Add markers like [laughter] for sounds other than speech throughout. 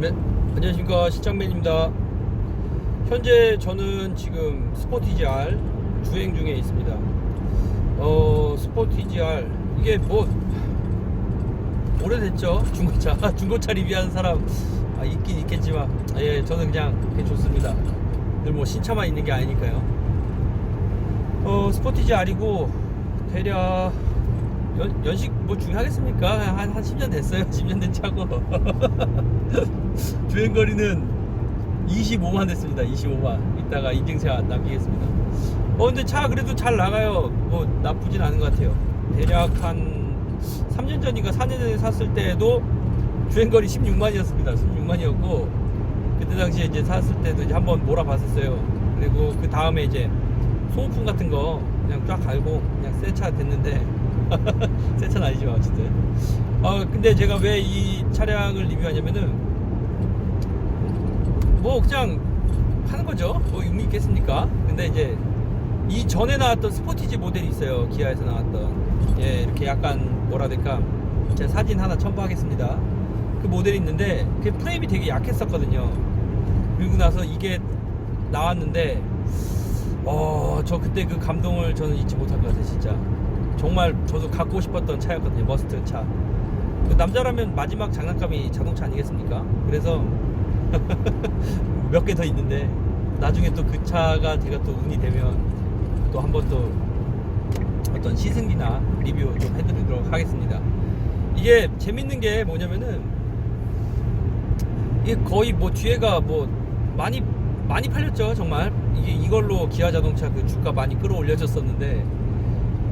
네, 안녕하십니까 시장맨입니다. 현재 저는 지금 스포티지 R 주행 중에 있습니다. 어 스포티지 R 이게 뭐 오래됐죠 중고차 [laughs] 중고차 리뷰하는 사람 아, 있긴 있겠지만 아, 예 저는 그냥 그게 좋습니다. 늘 뭐 신차만 있는 게 아니니까요. 어 스포티지 R이고 대략 연, 연식 뭐 중요하겠습니까? 한, 한 10년 됐어요. [laughs] 10년 된 차고. [laughs] 주행거리는 25만 됐습니다. 25만. 이따가 인증샷 남기겠습니다. 어, 근데 차 그래도 잘 나가요. 뭐 나쁘진 않은 것 같아요. 대략 한 3년 전인가 4년 전에 샀을 때도 주행거리 16만이었습니다. 16만이었고, 그때 당시에 이제 샀을 때도 이제 한번 몰아봤었어요. 그리고 그 다음에 이제 소모품 같은 거 그냥 쫙 갈고 그냥 새 차 됐는데 [laughs] 새 차는 아니지만 어쨌든 어 근데 제가 왜 이 차량을 리뷰하냐면은 뭐 그냥 하는 거죠. 뭐 의미 있겠습니까? 근데 이제 이 전에 나왔던 스포티지 모델이 있어요. 기아에서 나왔던. 예 이렇게 약간 뭐라 될까. 제가 사진 하나 첨부하겠습니다. 그 모델이 있는데 그 프레임이 되게 약했었거든요. 그리고 나서 이게 나왔는데 어, 저 그때 그 감동을 저는 잊지 못할 것 같아요, 진짜. 정말 저도 갖고 싶었던 차였거든요, 머스트 차. 그 남자라면 마지막 장난감이 자동차 아니겠습니까? 그래서 [laughs] 몇 개 더 있는데 나중에 또 그 차가 제가 또 운이 되면 또 한번 또 어떤 시승기나 리뷰 좀 해드리도록 하겠습니다. 이게 재밌는 게 뭐냐면은 이게 거의 뭐 뒤에가 뭐 많이 많이 팔렸죠 정말. 이게 이걸로 기아 자동차 그 주가 많이 끌어올려졌었는데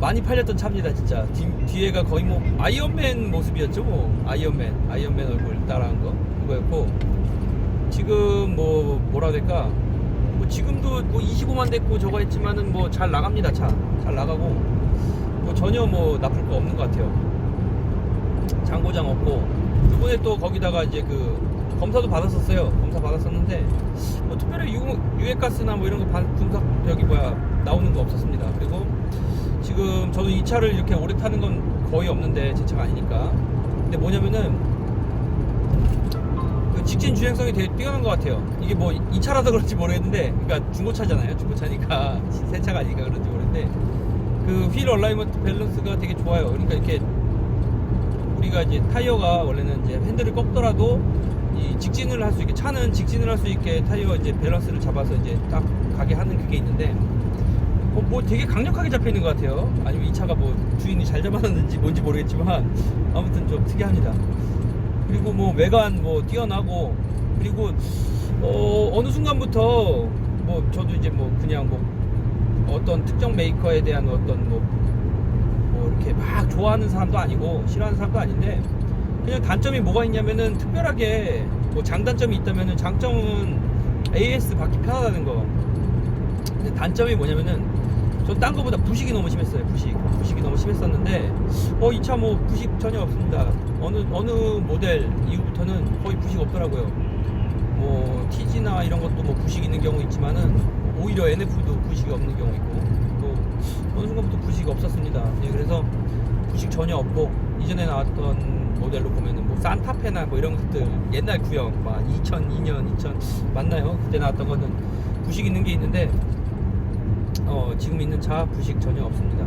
많이 팔렸던 차입니다 진짜. 뒤, 뒤에가 거의 뭐 아이언맨 모습이었죠 뭐. 아이언맨 아이언맨 얼굴 따라한 거. 그거였고 지금 뭐 뭐라 될까 뭐 지금도 뭐 25만 됐고 저거 했지만은 뭐 잘 나갑니다 차 잘 나가고 뭐 전혀 뭐 나쁠 거 없는 것 같아요 장고장 없고 이번에 또 거기다가 이제 그 검사도 받았었어요. 검사 받았었는데 뭐 특별히 유, 유해가스나 뭐 이런 거 반- 분석 저기 뭐야 나오는 거 없었습니다. 그리고 지금 저도 이 차를 이렇게 오래 타는 건 거의 없는데 제 차가 아니니까. 근데 뭐냐면은 그 직진 주행성이 되게 뛰어난 것 같아요. 이게 뭐이 차라서 그런지 모르겠는데, 그러니까 중고차잖아요. 중고차니까 새 차가 아니니까 그런지 모르겠는데 그 휠 얼라이먼트 밸런스가 되게 좋아요. 그러니까 이렇게 우리가 이제 타이어가 원래는 이제 핸들을 꺾더라도 이 직진을 할 수 있게 차는 직진을 할 수 있게 타이어 이제 밸런스를 잡아서 이제 딱 가게 하는 그게 있는데 뭐, 뭐 되게 강력하게 잡혀 있는 것 같아요. 아니면 이 차가 뭐 주인이 잘 잡아놨는지 뭔지 모르겠지만 아무튼 좀 특이합니다. 그리고 뭐 외관 뭐 뛰어나고 그리고 어 어느 순간부터 뭐 저도 이제 뭐 그냥 뭐 어떤 특정 메이커에 대한 어떤 뭐, 뭐 이렇게 막 좋아하는 사람도 아니고 싫어하는 사람도 아닌데 그냥 단점이 뭐가 있냐면은 특별하게 뭐 장단점이 있다면은 장점은 AS 받기 편하다는 거. 근데 단점이 뭐냐면은 전딴 거보다 부식이 너무 심했어요. 부식. 부식이 너무 심했었는데 어 이 차 뭐 부식 전혀 없습니다. 어느 어느 모델 이후부터는 거의 부식 없더라고요. 뭐 TG나 이런 것도 뭐 부식 있는 경우 있지만은 오히려 NF도 부식이 없는 경우 있고 또 어느 순간부터 부식이 없었습니다. 예, 그래서 부식 전혀 없고 이전에 나왔던 모델로 보면은 뭐 산타페나 뭐 이런 것들 옛날 구형 막 2002년 2000 맞나요? 그때 나왔던 거는 부식 있는 게 있는데 어 지금 있는 차 부식 전혀 없습니다.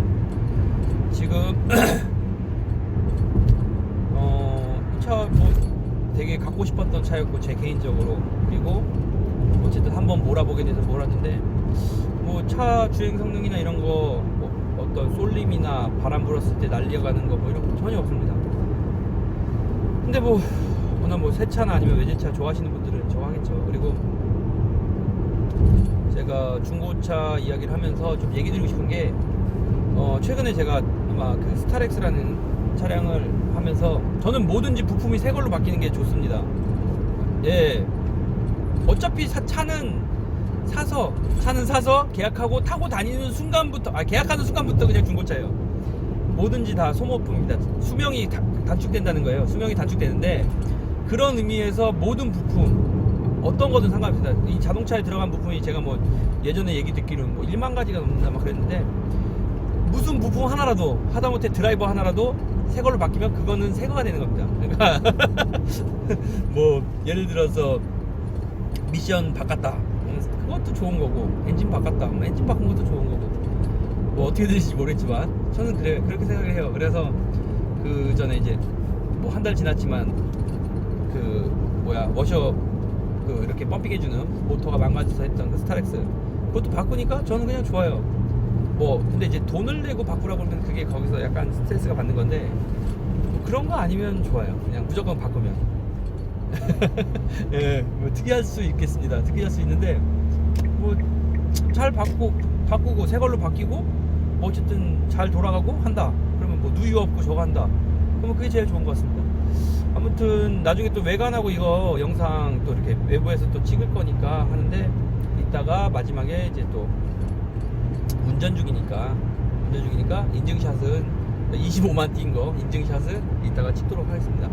지금 [clears throat] 어 이차 뭐 되게 갖고 싶었던 차였고 제 개인적으로 그리고 어쨌든 한번 몰아보게 돼서 몰았는데 뭐 차 주행 성능이나 이런 거 뭐 어떤 쏠림이나 바람 불었을 때 날려가는 거 뭐 이런 거 전혀 없습니다. 근데 뭐 워낙 뭐새 차나 아니면 외제차 좋아하시는 분들은 좋아하겠죠. 그리고 제가 중고차 이야기를 하면서 좀 얘기 드리고 싶은 게 어, 최근에 제가 아마 그 스타렉스라는 차량을 하면서 저는 뭐든지 부품이 새 걸로 바뀌는 게 좋습니다. 예. 어차피 사, 차는 사서 차는 사서 계약하고 타고 다니는 순간부터 아 계약하는 순간부터 그냥 중고차예요. 뭐든지 다 소모품입니다. 수명이 다- 단축된다는 거예요. 수명이 단축되는데 그런 의미에서 모든 부품 어떤 거든 상관없습니다. 이 자동차에 들어간 부품이 제가 뭐 예전에 얘기 듣기로는 뭐 1만 가지가 넘는다 막 그랬는데 무슨 부품 하나라도 하다못해 드라이버 하나라도 새 걸로 바뀌면 그거는 새 거가 되는 겁니다. 그러니까 [laughs] 뭐 예를 들어서 미션 바꿨다. 음, 그것도 좋은 거고 엔진 바꿨다. 뭐 엔진 바꾼 것도 좋은 거고. 뭐 어떻게 될지 모르겠지만 저는 그래 그렇게 생각을 해요. 그래서 그 전에 이제 뭐 한 달 지났지만 그 뭐야 워셔 그 이렇게 펌핑 해주는 모터가 망가져서 했던 그 스타렉스. 그것도 바꾸니까 저는 그냥 좋아요 뭐 근데 이제 돈을 내고 바꾸라고 하면 그게 거기서 약간 스트레스가 받는 건데 뭐 그런 거 아니면 좋아요. 그냥 무조건 바꾸면. [laughs] 예, 뭐 특이할 수 있겠습니다. 특이할 수 있는데 뭐 잘 바꾸 바꾸고 새 걸로 바뀌고 뭐 어쨌든 잘 돌아가고 한다. 그러면 뭐 누유 없고 저거 한다. 그러면 그게 제일 좋은 것 같습니다. 아무튼 나중에 또 외관하고 이거 영상 또 이렇게 외부에서 또 찍을 거니까 하는데 이따가 마지막에 이제 또 운전 중이니까 운전 중이니까 인증샷은 25만 뛴거 인증샷은 이따가 찍도록 하겠습니다.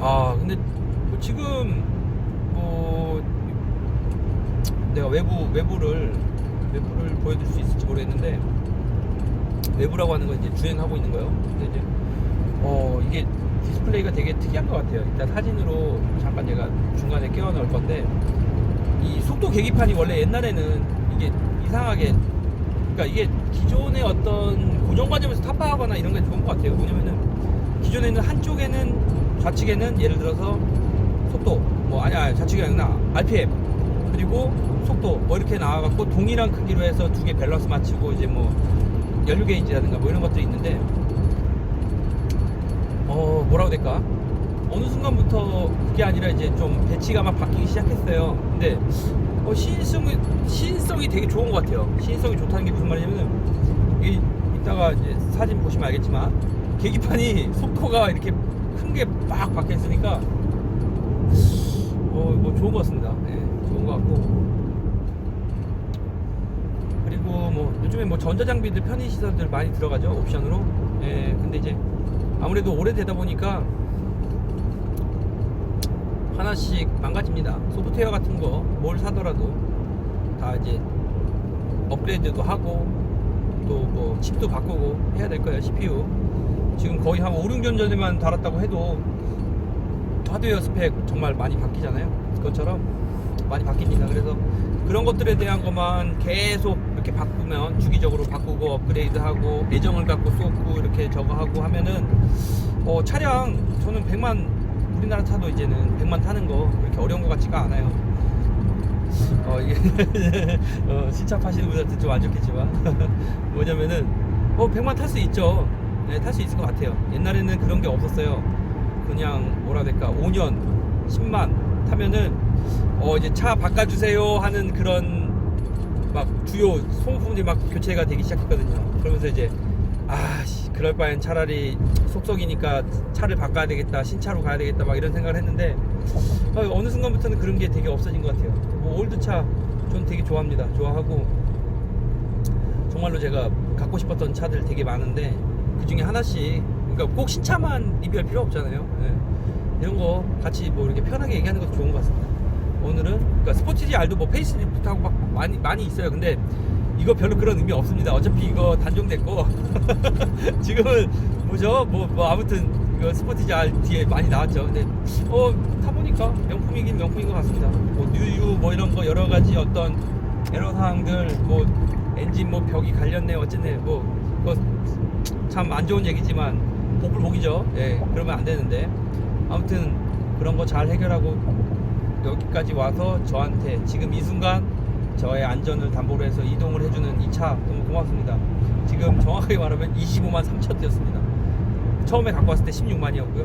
아 근데 뭐 지금 뭐 내가 외부 외부를 외부를 보여줄 수 있을지 모르겠는데 외부라고 하는 건 이제 주행하고 있는 거예요. 근데 이제 어 이게 디스플레이가 되게 특이한 것 같아요. 일단 사진으로 잠깐 제가 중간에 끼워 넣을 건데 이 속도 계기판이 원래 옛날에는 이게 이상하게 그러니까 이게 기존의 어떤 고정관념에서 타파하거나 이런 게 좋은 것 같아요. 왜냐면은 기존에는 한쪽에는 좌측에는 예를 들어서 속도 뭐 아니 아니 좌측이 아니라 RPM 그리고 속도 뭐 이렇게 나와갖고 동일한 크기로 해서 두 개 밸런스 맞추고 이제 뭐 연료 게이지라든가 뭐 이런 것들이 있는데 어 뭐라고 될까? 어느 순간부터 그게 아니라 이제 좀 배치가 막 바뀌기 시작했어요. 근데 어, 시인성이 시인성이 되게 좋은 것 같아요. 시인성이 좋다는 게 무슨 말이냐면은 이 이따가 이제 사진 보시면 알겠지만 계기판이 [laughs] 속도가 이렇게 큰 게 막 박혀 있으니까 어 뭐 좋은 것 같습니다. 예 좋은 것 같고. 그리고 뭐 요즘에 뭐 전자장비들 편의시설들 많이 들어가죠 옵션으로. 예 근데 이제 아무래도 오래되다 보니까 하나씩 망가집니다. 소프트웨어 같은 거 뭘 사더라도 다 이제 업그레이드도 하고 또 뭐 칩도 바꾸고 해야 될 거예요 CPU 지금 거의 한 5, 6년 전에만 달았다고 해도 하드웨어 스펙 정말 많이 바뀌잖아요. 그것처럼 많이 바뀝니다. 그래서 그런 것들에 대한 것만 계속 이렇게 바꾸면 주기적으로 바꾸고 업그레이드하고 애정을 갖고 쏟고 이렇게 저거 하고 하면은 어, 차량 저는 100만 우리나라 차도 이제는 100만 타는 거 그렇게 어려운 것 같지가 않아요. 어 이게 [laughs] 어, 시차파시는 분한테 좀 안 좋겠지만. [laughs] 뭐냐면은 어 100만 탈 수 있죠. 네, 탈 수 있을 것 같아요. 옛날에는 그런 게 없었어요. 그냥 뭐라 될까? 5년 10만 타면은 어 이제 차 바꿔주세요 하는 그런 막 주요 소모품들이 막 교체가 되기 시작했거든요. 그러면서 이제 아 씨, 그럴 바엔 차라리 속속이니까 차를 바꿔야 되겠다 신차로 가야 되겠다 막 이런 생각을 했는데 어, 어느 순간부터는 그런 게 되게 없어진 것 같아요. 뭐 올드차 전 되게 좋아합니다. 좋아하고 정말로 제가 갖고 싶었던 차들 되게 많은데 그 중에 하나씩 그러니까 꼭 신차만 리뷰할 필요 없잖아요. 예. 이런 거 같이 뭐 이렇게 편하게 얘기하는 것도 좋은 것 같습니다. 오늘은 그러니까 스포티지 R도 뭐 페이스리프트하고 막 많이 많이 있어요. 근데 이거 별로 그런 의미 없습니다. 어차피 이거 단종됐고 [laughs] 지금은 뭐죠? 뭐, 뭐 아무튼 이거 스포티지 R 뒤에 많이 나왔죠. 근데 어 타보니까 명품이긴 명품인 것 같습니다. 뭐 뉴유 뭐 이런 거 여러 가지 어떤 에러 사항들 뭐 엔진 뭐 벽이 갈렸네 어쨌네 뭐 그거 참 안 좋은 얘기지만 복불 복이죠. 예 그러면 안 되는데. 아무튼 그런 거 잘 해결하고 여기까지 와서 저한테 지금 이 순간 저의 안전을 담보로 해서 이동을 해주는 이 차 너무 고맙습니다. 지금 정확하게 말하면 25만 3천 뛰었습니다. 처음에 갖고 왔을 때 16만이었고요.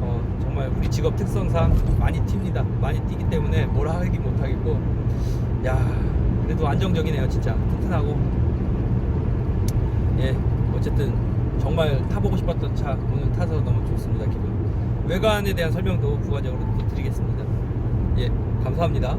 어, 정말 우리 직업 특성상 많이 튑니다. 많이 뛰기 때문에 뭘 하기 못하겠고, 야 그래도 안정적이네요, 진짜 튼튼하고. 예, 어쨌든 정말 타보고 싶었던 차 오늘 타서 너무 좋습니다, 기분. 외관에 대한 설명도 부가적으로 또 드리겠습니다. 예, 감사합니다.